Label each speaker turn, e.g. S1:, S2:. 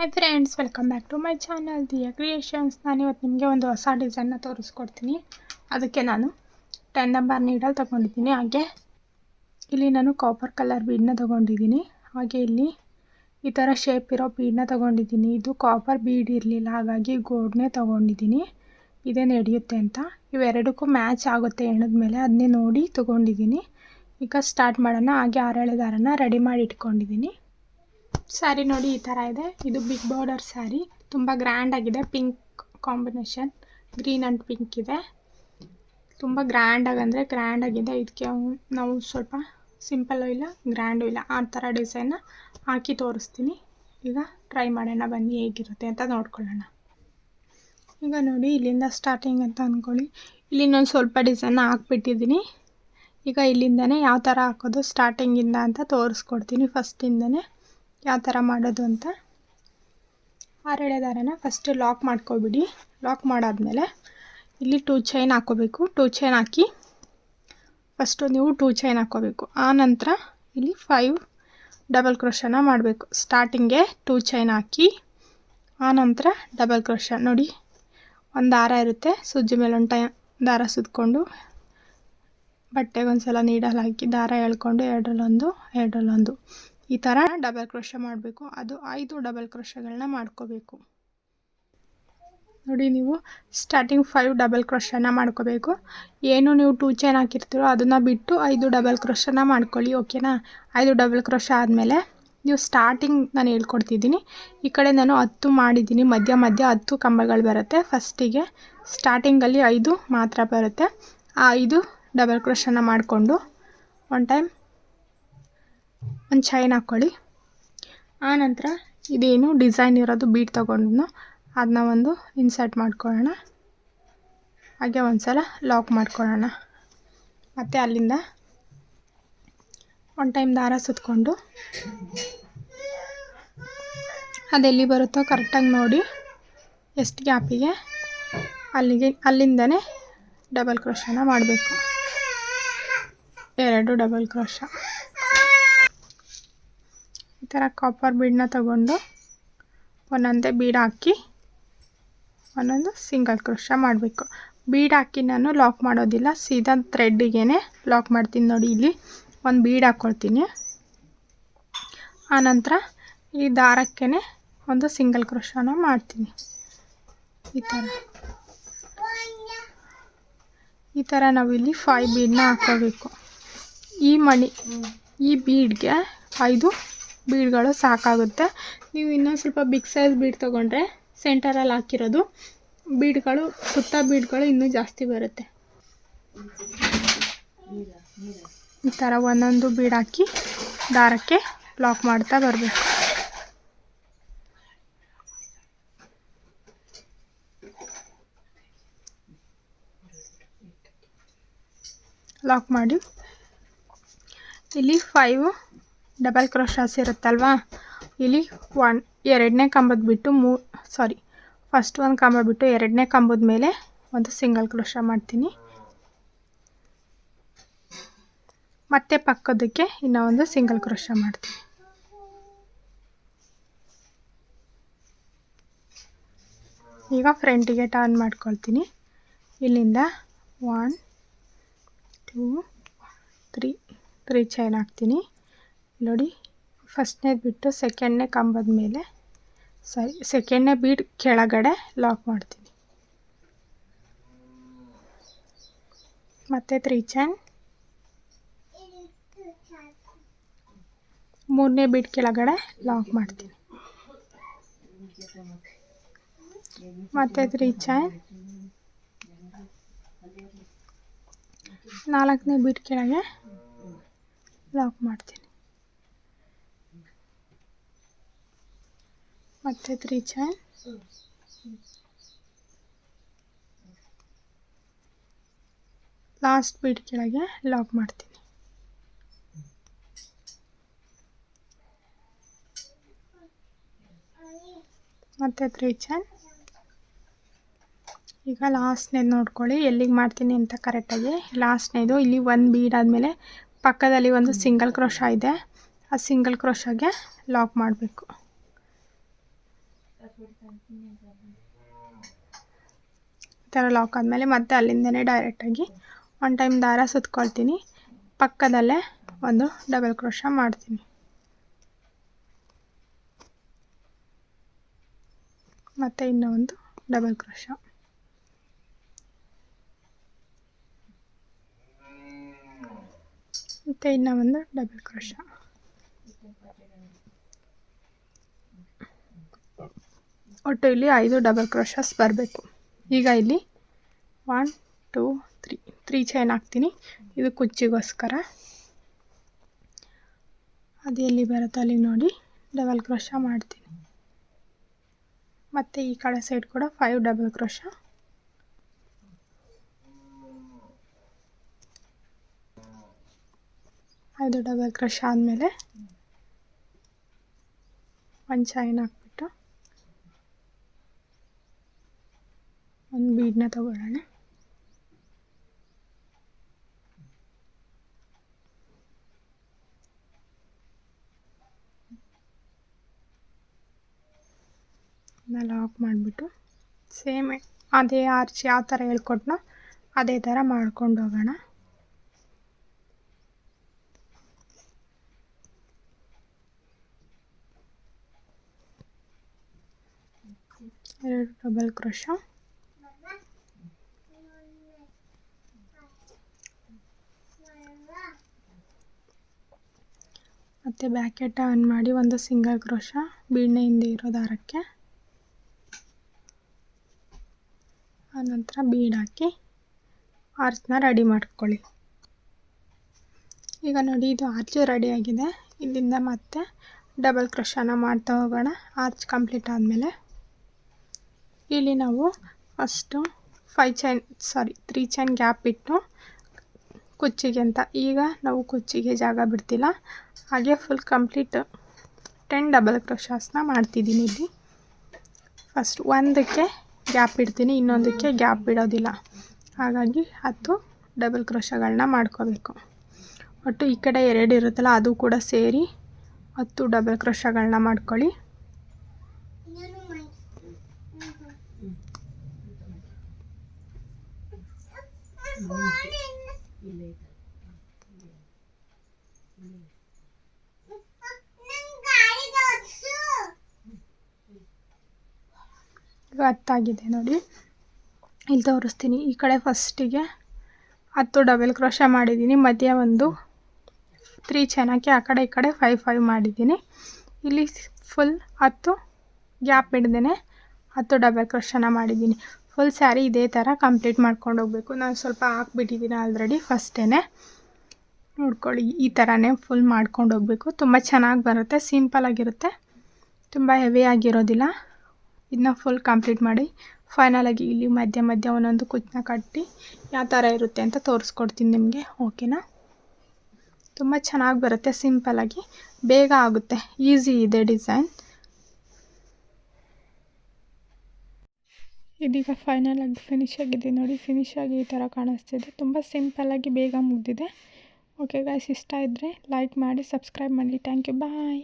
S1: Hi friends welcome back to my channel Diya creations ನಾನು ಇವತ್ತು ನಿಮಗೆ ಒಂದು ಹೊಸ ಡಿಸೈನ್ನ ತೋರಿಸ್ಕೊಡ್ತೀನಿ. ಅದಕ್ಕೆ ನಾನು ಟೆನ್ ನಂಬರ್ ನೀಡಲ್ ತೊಗೊಂಡಿದ್ದೀನಿ. ಹಾಗೆ ಇಲ್ಲಿ ನಾನು ಕಾಪರ್ ಕಲರ್ ಬೀಡನ್ನ ತೊಗೊಂಡಿದ್ದೀನಿ. ಹಾಗೆ ಇಲ್ಲಿ ಈ ಥರ ಶೇಪ್ ಇರೋ ಬೀಡನ್ನ ತೊಗೊಂಡಿದ್ದೀನಿ. ಇದು ಕಾಪರ್ ಬೀಡ್ ಇರಲಿಲ್ಲ, ಹಾಗಾಗಿ ಗೋಡ್ನೇ ತೊಗೊಂಡಿದ್ದೀನಿ. ಇದೇ ನಡೆಯುತ್ತೆ ಅಂತ. ಇವೆರಡಕ್ಕೂ ಮ್ಯಾಚ್ ಆಗುತ್ತೆ ಎಣದ ಮೇಲೆ ಅದನ್ನೇ ನೋಡಿ ತೊಗೊಂಡಿದ್ದೀನಿ. ಈಗ ಸ್ಟಾರ್ಟ್ ಮಾಡೋಣ. ಹಾಗೆ ಆರೇಳು ರೆಡಿ ಮಾಡಿ ಇಟ್ಕೊಂಡಿದ್ದೀನಿ. ಸ್ಯಾರಿ ನೋಡಿ ಈ ಥರ ಇದೆ. ಇದು ಬಿಗ್ ಬಾರ್ಡರ್ ಸ್ಯಾರಿ ತುಂಬ ಗ್ರ್ಯಾಂಡಾಗಿದೆ pink combination green and pink ಇದೆ. ತುಂಬ ಗ್ರ್ಯಾಂಡಾಗಿ ಅಂದರೆ ಗ್ರ್ಯಾಂಡಾಗಿದೆ ಇದಕ್ಕೆ ನಾವು ಸ್ವಲ್ಪ ಸಿಂಪಲ್ಲು ಇಲ್ಲ ಗ್ರ್ಯಾಂಡು ಇಲ್ಲ. ಆ ಥರ ಡಿಸೈನ್ನ ಹಾಕಿ ತೋರಿಸ್ತೀನಿ. ಈಗ ಟ್ರೈ ಮಾಡೋಣ. ಬನ್ನಿ ಹೇಗಿರುತ್ತೆ ಅಂತ ನೋಡ್ಕೊಳ್ಳೋಣ. ಈಗ ನೋಡಿ, ಇಲ್ಲಿಂದ ಸ್ಟಾರ್ಟಿಂಗ್ ಅಂತ ಅಂದ್ಕೊಳ್ಳಿ ಇಲ್ಲಿ ನಾನು ಸ್ವಲ್ಪ ಡಿಸೈನ್ನ ಹಾಕ್ಬಿಟ್ಟಿದ್ದೀನಿ. ಈಗ ಇಲ್ಲಿಂದನೇ ಯಾವ ಥರ ಹಾಕೋದು ಸ್ಟಾರ್ಟಿಂಗಿಂದ ಅಂತ ತೋರಿಸ್ಕೊಡ್ತೀನಿ. ಫಸ್ಟಿಂದನೇ ಯಾವ ಥರ ಮಾಡೋದು ಅಂತ? ಆರೆಳೆ ದಾರನ ಫಸ್ಟು ಲಾಕ್ ಮಾಡ್ಕೊಬಿಡಿ. ಲಾಕ್ ಮಾಡಾದಮೇಲೆ ಇಲ್ಲಿ ಟೂ ಚೈನ್ ಹಾಕೋಬೇಕು. ಟೂ ಚೈನ್ ಹಾಕಿ ಫಸ್ಟು ನೀವು ಟೂ ಚೈನ್ ಹಾಕೋಬೇಕು. ಆ ನಂತರ ಇಲ್ಲಿ ಫೈವ್ ಡಬಲ್ ಕ್ರೋಶನ ಮಾಡಬೇಕು. ಸ್ಟಾರ್ಟಿಂಗೆ ಟೂ ಚೈನ್ ಹಾಕಿ ಆ ನಂತರ ಡಬಲ್ ಕ್ರೋಶ ನೋಡಿ, ಒಂದು ದಾರ ಇರುತ್ತೆ. ಸುಜ್ಜಿ ಮೇಲೆ ಒಂದು ಟೈ ದಾರ ಸುತ್ಕೊಂಡು ಬಟ್ಟೆಗೆ ಒಂದು ಸಲ ನೀಡಲ್ಲಿ ಹಾಕಿ ದಾರ ಎಳ್ಕೊಂಡು ಎರಡರಲ್ಲೊಂದು ಎರಡರಲ್ಲೊಂದು. ಈ ಥರ ಡಬಲ್ ಕ್ರೋಶ ಮಾಡಬೇಕು. ಅದು ಐದು ಡಬಲ್ ಕ್ರೋಶಗಳನ್ನ ಮಾಡ್ಕೋಬೇಕು. ನೋಡಿ ನೀವು ಸ್ಟಾರ್ಟಿಂಗ್ ಫೈವ್ ಡಬಲ್ ಕ್ರೋಶನ ಮಾಡ್ಕೋಬೇಕು. ಏನು ನೀವು ಟೂ ಚೈನ್ ಹಾಕಿರ್ತೀರೋ ಅದನ್ನು ಬಿಟ್ಟು ಐದು ಡಬಲ್ ಕ್ರೋಶನ ಮಾಡ್ಕೊಳ್ಳಿ ಓಕೆನಾ ಐದು ಡಬಲ್ ಕ್ರೋಶ ಆದಮೇಲೆ ನೀವು ಸ್ಟಾರ್ಟಿಂಗ್ ನಾನು ಹೇಳ್ಕೊಡ್ತಿದ್ದೀನಿ. ಈ ಕಡೆ ನಾನು ಹತ್ತು ಮಾಡಿದ್ದೀನಿ. ಮಧ್ಯ ಮಧ್ಯ ಹತ್ತು ಕಂಬಗಳು ಬರುತ್ತೆ. ಫಸ್ಟಿಗೆ ಸ್ಟಾರ್ಟಿಂಗಲ್ಲಿ ಐದು ಮಾತ್ರ ಬರುತ್ತೆ. ಆ ಐದು ಡಬಲ್ ಕ್ರೋಶನ ಮಾಡಿಕೊಂಡು ಒನ್ ಟೈಮ್ ಒಂದು ಚೈನ್ ಹಾಕ್ಕೊಳ್ಳಿ ಆನಂತರ ಇದೇನು ಡಿಸೈನ್ ಇರೋದು ಬೀಟ್ ತೊಗೊಂಡು ಅದನ್ನ ಒಂದು ಇನ್ಸರ್ಟ್ ಮಾಡ್ಕೊಳ್ಳೋಣ. ಹಾಗೆ ಒಂದು ಸಲ ಲಾಕ್ ಮಾಡ್ಕೊಳ್ಳೋಣ. ಮತ್ತು ಅಲ್ಲಿಂದ ಒನ್ ಟೈಮ್ ದಾರ ಸುತ್ಕೊಂಡು ಅದೆಲ್ಲಿ ಬರುತ್ತೋ ಕರೆಕ್ಟಾಗಿ ನೋಡಿ ಎಷ್ಟು ಗ್ಯಾಪಿಗೆ ಅಲ್ಲಿಗೆ, ಅಲ್ಲಿಂದನೇ ಡಬಲ್ ಕ್ರೋಶನ ಮಾಡಬೇಕು. ಎರಡು ಡಬಲ್ ಕ್ರೋಶ ಈ ಥರ ಕಾಪರ್ ಬೀಡನ್ನ ತಗೊಂಡು ಒಂದೊಂದೇ ಬೀಡ್ ಹಾಕಿ ಒಂದೊಂದು ಸಿಂಗಲ್ ಕ್ರೋಶ ಮಾಡಬೇಕು. ಬೀಡ್ ಹಾಕಿ ನಾನು ಲಾಕ್ ಮಾಡೋದಿಲ್ಲ, ಸೀದಾ ಥ್ರೆಡ್ಡಿಗೆ ಲಾಕ್ ಮಾಡ್ತೀನಿ ನೋಡಿ, ಇಲ್ಲಿ ಒಂದು ಬೀಡ್ ಹಾಕ್ಕೊಳ್ತೀನಿ ಆನಂತರ ಈ ದಾರಕ್ಕೆ ಒಂದು ಸಿಂಗಲ್ ಕ್ರೋಶನ ಮಾಡ್ತೀನಿ. ಈ ಥರ ಈ ಥರ ನಾವಿಲ್ಲಿ ಫೈವ್ ಬೀಡನ್ನ ಹಾಕೋಬೇಕು ಈ ಮಣಿ, ಈ ಬೀಡ್ಗೆ ಐದು ಬೀಡ್ಗಳು ಸಾಕಾಗುತ್ತೆ. ನೀವು ಇನ್ನೊಂದು ಸ್ವಲ್ಪ ಬಿಗ್ ಸೈಜ್ ಬೀಡ್ ತೊಗೊಂಡ್ರೆ ಸೆಂಟರಲ್ಲಿ ಹಾಕಿರೋದು. ಬೀಡ್ಗಳು, ಸುತ್ತ ಬೀಡ್ಗಳು ಇನ್ನೂ ಜಾಸ್ತಿ ಬರುತ್ತೆ. ಈ ಥರ ಒಂದೊಂದು ಬೀಡ್ ಹಾಕಿ ದಾರಕ್ಕೆ ಲಾಕ್ ಮಾಡ್ತಾ ಬರಬೇಕು. ಲಾಕ್ ಮಾಡಿ. ಇಲ್ಲಿ ಫೈವ್ ಡಬಲ್ ಕ್ರೋಶಾಸ್ ಇರುತ್ತಲ್ವಾ? ಇಲ್ಲಿ ಒನ್ ಎರಡನೇ ಕಂಬದ ಬಿಟ್ಟು ಮೂ ಸಾರಿ ಫಸ್ಟ್ ಒಂದು ಕಂಬ ಬಿಟ್ಟು ಎರಡನೇ ಕಂಬದ ಮೇಲೆ ಒಂದು ಸಿಂಗಲ್ ಕ್ರೋಶ ಮಾಡ್ತೀನಿ. ಮತ್ತೆ ಪಕ್ಕದಕ್ಕೆ ಇನ್ನೂ ಒಂದು ಸಿಂಗಲ್ ಕ್ರೋಶ ಮಾಡ್ತೀನಿ. ಈಗ ಫ್ರಂಟಿಗೆ ಟರ್ನ್ ಮಾಡ್ಕೊಳ್ತೀನಿ. ಇಲ್ಲಿಂದ one two three three chain ಹಾಕ್ತೀನಿ. ನೋಡಿ ಫಸ್ಟ್ನೇದು ಬಿಟ್ಟು ಸೆಕೆಂಡ್ನೇ ಕಂಬದ ಮೇಲೆ ಸಾರಿ ಸೆಕೆಂಡ್ನೇ ಬೀಡ್ ಕೆಳಗಡೆ ಲಾಕ್ ಮಾಡ್ತೀನಿ. ಮತ್ತು ತ್ರೀ ಚೈನ್ ಮೂರನೇ ಬೀಡ್ ಕೆಳಗಡೆ ಲಾಕ್ ಮಾಡ್ತೀನಿ. ಮತ್ತು ತ್ರೀ ಚೈನ್ ನಾಲ್ಕನೇ ಬೀಡ್ ಕೆಳಗೆ ಲಾಕ್ ಮಾಡ್ತೀನಿ. ಮತ್ತು ತ್ರೀ ಚೈನ್ ಲಾಸ್ಟ್ ಬೀಟ್ ಕೆಳಗೆ ಲಾಕ್ ಮಾಡ್ತೀನಿ. ಮತ್ತೆ ತ್ರೀ ಚೈನ್ ಈಗ ಲಾಸ್ಟ್ನೇದು ನೋಡ್ಕೊಳ್ಳಿ, ಎಲ್ಲಿಗೆ ಮಾಡ್ತೀನಿ ಅಂತ ಕರೆಕ್ಟಾಗಿ ಲಾಸ್ಟ್ನೇದು ಇಲ್ಲಿ ಒಂದು ಬೀಡ್ ಆದಮೇಲೆ ಪಕ್ಕದಲ್ಲಿ ಒಂದು ಸಿಂಗಲ್ ಕ್ರೋಶ ಇದೆ. ಆ ಸಿಂಗಲ್ ಕ್ರೋಶಗೆ ಲಾಕ್ ಮಾಡಬೇಕು. ಈ ಥರ ಲಾಕ್ ಆದಮೇಲೆ ಮತ್ತೆ ಅಲ್ಲಿಂದನೇ ಡೈರೆಕ್ಟಾಗಿ ಒನ್ ಟೈಮ್ ದಾರ ಸುತ್ಕೊಳ್ತೀನಿ. ಪಕ್ಕದಲ್ಲೇ ಒಂದು ಡಬಲ್ ಕ್ರೋಶ ಮಾಡ್ತೀನಿ. ಮತ್ತು ಇನ್ನೊಂದು ಡಬಲ್ ಕ್ರೋಶ ಮತ್ತು ಇನ್ನೂ ಒಂದು ಡಬಲ್ ಕ್ರೋಶ ಒಟ್ಟು ಇಲ್ಲಿ ಐದು ಡಬಲ್ ಕ್ರೋಶಸ್ ಬರಬೇಕು. ಈಗ ಇಲ್ಲಿ one two three three chain ಹಾಕ್ತೀನಿ. ಇದು ಕುಚ್ಚಿಗೋಸ್ಕರ. ಅದು ಎಲ್ಲಿ ಬರುತ್ತೆ ಅಲ್ಲಿ ನೋಡಿ ಡಬಲ್ ಕ್ರೋಶ ಮಾಡ್ತೀನಿ. ಮತ್ತು ಈ ಕಡೆ ಸೈಡ್ ಕೂಡ ಫೈವ್ ಡಬಲ್ ಕ್ರೋಶ ಐದು ಡಬಲ್ ಕ್ರೋಶ ಆದಮೇಲೆ ಒಂದು ಚೈನ್ ಹಾಕ್ಬಿಟ್ಟು ಒಂದು ಬೀಡನ್ನ ತಗೊಳ್ಳೋಣ. ಲಾಕ್ ಮಾಡಿಬಿಟ್ಟು ಸೇಮ್ ಅದೇ ಆರ್ಚ್ ಯಾವ ಥರ ಹೇಳ್ಕೊಟ್ನೋ, ಅದೇ ಥರ ಮಾಡ್ಕೊಂಡು ಹೋಗೋಣ. ಎರಡು ಡಬಲ್ ಕ್ರೋಶ ಮತ್ತು ಬ್ಯಾಕೆಟ್ ಆನ್ ಮಾಡಿ ಒಂದು ಸಿಂಗಲ್ ಕ್ರೋಶ ಬೀಣೆಯಿಂದ ಹಿಂದೆ ಇರೋ ದಾರಕ್ಕೆ. ಆನಂತರ ಬೀಡ್ ಹಾಕಿ ಆರ್ಚ್ನ ರೆಡಿ ಮಾಡ್ಕೊಳ್ಳಿ. ಈಗ ನೋಡಿ ಇದು ಆರ್ಚು ಆಗಿದೆ. ಇಲ್ಲಿಂದ ಮತ್ತೆ ಡಬಲ್ ಕ್ರೋಶನ ಮಾಡ್ತಾ ಹೋಗೋಣ. ಆರ್ಚ್ ಕಂಪ್ಲೀಟ್ ಆದಮೇಲೆ. ಇಲ್ಲಿ ನಾವು first five chain sorry three chain gap ಇಟ್ಟು ಕುಚ್ಚಿಗೆ ಅಂತ. ಈಗ ನಾವು ಕುಚ್ಚಿಗೆ ಜಾಗ ಬಿಡ್ತಿಲ್ಲ. ಹಾಗೆ ಫುಲ್ ಕಂಪ್ಲೀಟ್ ಟೆನ್ ಡಬಲ್ ಕ್ರೋಶಾಸ್ನ ಮಾಡ್ತಿದ್ದೀನಿ ಇಲ್ಲಿ. ಫಸ್ಟ್ ಒಂದಕ್ಕೆ ಗ್ಯಾಪ್ ಇಡ್ತೀನಿ, ಇನ್ನೊಂದಕ್ಕೆ ಗ್ಯಾಪ್ ಬಿಡೋದಿಲ್ಲ. ಹಾಗಾಗಿ ಹತ್ತು ಡಬಲ್ ಕ್ರೋಶಗಳನ್ನ ಮಾಡ್ಕೋಬೇಕು. ಒಟ್ಟು ಈ ಕಡೆ ಎರಡು ಇರುತ್ತಲ್ಲ, ಅದು ಕೂಡ ಸೇರಿ ಹತ್ತು ಡಬಲ್ ಕ್ರೋಶಗಳನ್ನ ಮಾಡ್ಕೊಳ್ಳಿ. ಈಗ ಹತ್ತಾಗಿದೆ ನೋಡಿ. ಇಲ್ಲಿ ತೋರಿಸ್ತೀನಿ. ಈ ಕಡೆ ಫಸ್ಟಿಗೆ ಹತ್ತು ಡಬಲ್ ಕ್ರೋಶ ಮಾಡಿದ್ದೀನಿ. ಮಧ್ಯ ಒಂದು ತ್ರೀ ಚೆನ್ನಾಗಿ ಆ ಕಡೆ ಈ ಕಡೆ ಫೈವ್ ಫೈವ್ ಮಾಡಿದ್ದೀನಿ. ಇಲ್ಲಿ ಫುಲ್ ಹತ್ತು ಗ್ಯಾಪ್ ಹಿಡ್ದೇ ಹತ್ತು ಡಬಲ್ ಕ್ರೋಶನ ಮಾಡಿದ್ದೀನಿ. ಫುಲ್ ಸ್ಯಾರಿ ಇದೇ ಥರ ಕಂಪ್ಲೀಟ್ ಮಾಡ್ಕೊಂಡು ಹೋಗಬೇಕು. ನಾನು ಸ್ವಲ್ಪ ಹಾಕ್ಬಿಟ್ಟಿದ್ದೀನಿ ಆಲ್ರೆಡಿ ಫಸ್ಟೇ ನೋಡ್ಕೊಳ್ಳಿ, ಈ ಥರನೇ ಫುಲ್ ಮಾಡ್ಕೊಂಡು ಹೋಗಬೇಕು. ತುಂಬ ಚೆನ್ನಾಗಿ ಬರುತ್ತೆ ಸಿಂಪಲಾಗಿರುತ್ತೆ ತುಂಬ ಹೆವಿ ಆಗಿರೋದಿಲ್ಲ. ಇದನ್ನ ಫುಲ್ ಕಂಪ್ಲೀಟ್ ಮಾಡಿ ಫೈನಲಾಗಿ ಇಲ್ಲಿ ಮಧ್ಯ ಮಧ್ಯ ಒಂದೊಂದು ಕುಚ್ಚನ್ನ ಕಟ್ಟಿ, ಯಾವ ಥರ ಇರುತ್ತೆ ಅಂತ ತೋರಿಸ್ಕೊಡ್ತೀನಿ ನಿಮಗೆ ಓಕೆನಾ ತುಂಬ ಚೆನ್ನಾಗಿ ಬರುತ್ತೆ ಸಿಂಪಲಾಗಿ ಬೇಗ ಆಗುತ್ತೆ ಈಸಿ ಇದೆ ಡಿಸೈನ್ ಇದೀಗ ಫೈನಲ್ ಆಗಿ ಫಿನಿಶ್ ಆಗಿದೆ. ನೋಡಿ ಫಿನಿಶ್ ಆಗಿ ಈ ಥರ ಕಾಣಿಸ್ತಿದೆ. ತುಂಬ ಸಿಂಪಲ್ಲಾಗಿ ಬೇಗ ಮುಗಿದಿದೆ. ಓಕೆ ಗಾಯ್ಸ್ ಇಷ್ಟ ಇದ್ದರೆ ಲೈಕ್ ಮಾಡಿ ಸಬ್ಸ್ಕ್ರೈಬ್ ಮಾಡಿ. Thank you bye